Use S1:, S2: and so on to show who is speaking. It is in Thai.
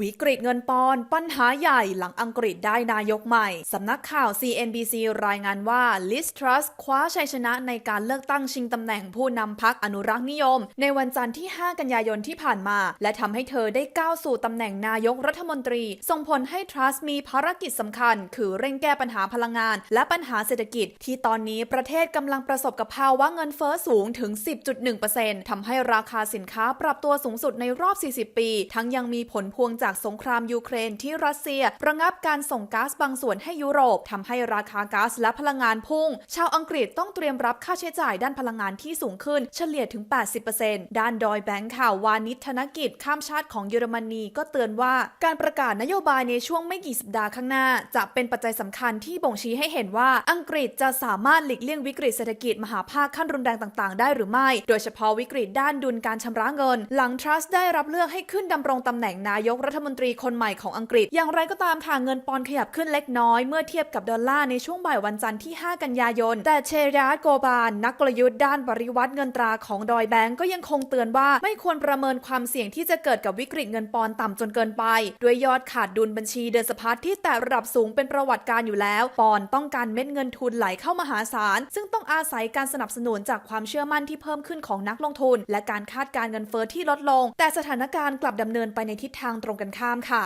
S1: วิกฤตเงินปอนด์ปัญหาใหญ่หลังอังกฤษได้นายกใหม่ สำนักข่าว CNBC รายงานว่าลิสทรัสคว้าชัยชนะในการเลือกตั้งชิงตำแหน่งผู้นำพักอนุรักษ์นิยม ในวันจันทร์ที่ 5 กันยายนที่ผ่านมา และทำให้เธอได้ก้าวสู่ตำแหน่งนายกรัฐมนตรี ส่งผลให้ทรัสมีภารกิจสำคัญ คือเร่งแก้ปัญหาพลังงาน และปัญหาเศรษฐกิจ ที่ตอนนี้ประเทศกำลังประสบกับภาวะเงินเฟ้อสูงถึง 10.1%ทำให้ราคาสินค้าปรับตัวสูงสุดในรอบ 40 ปี ทั้งยังมีผลพวงจากสงครามยูเครนที่รัสเซีย ระงับการส่งก๊าซบางส่วนให้ยุโรปทำให้ราคาก๊าซและพลังงานพุ่ง ชาวอังกฤษต้องเตรียมรับค่าใช้จ่ายด้านพลังงานที่สูงขึ้นเฉลี่ยถึง 80%ด้านดอยแบงค์ข่าววานิชธนกิจข้ามชาติของเยอรมนีก็เตือนว่า การประกาศนโยบายในช่วงไม่กี่สัปดาห์ข้างหน้า จะเป็นปัจจัยสำคัญที่บ่งชี้ให้เห็นว่าอังกฤษจะสามารถหลีกเลี่ยงวิกฤตเศรษฐกิจมหาภาคขั้นรุนแรงต่างๆ ได้หรือไม่ โดยเฉพาะวิกฤตด้านดุลการชำระเงิน หลังทรัสได้รับเลือกให้ขึ้นดำรงตำแหน่งนายกรัฐมนตรีคนใหม่ของอังกฤษ อย่างไรก็ตามค่ะเงินปอนขยับขึ้นเล็กน้อยเมื่อเทียบกับดอลลาร์ในช่วงบ่ายวันจันทร์ที่ 5 กันยายน แต่เชริอาร์ตโกบาลนักกลยุทธ์ด้านบริวัตรเงินตราของดอยแบงก์ก็ยังคงเตือนว่าไม่ควรประเมินความเสี่ยงที่จะเกิดกับวิกฤตเงินปอนต่ำจนเกินไป ด้วยยอดขาดดุลบัญชีเดินสะพัดที่แตะระดับสูงเป็นประวัติการอยู่แล้ว ปอนต้องการเม็ดเงินทุนไหลเข้ามหาศาลซึ่งต้องอาศัยการสนับสนุนจากความเชื่อมั่นที่เพิ่มขึ้นของนักลงทุน และการคาดการเงินเฟ้อที่ลดลง แต่สถานการณ์กลับดำเนินไปในทิศทางตรงกันข้ามค่ะ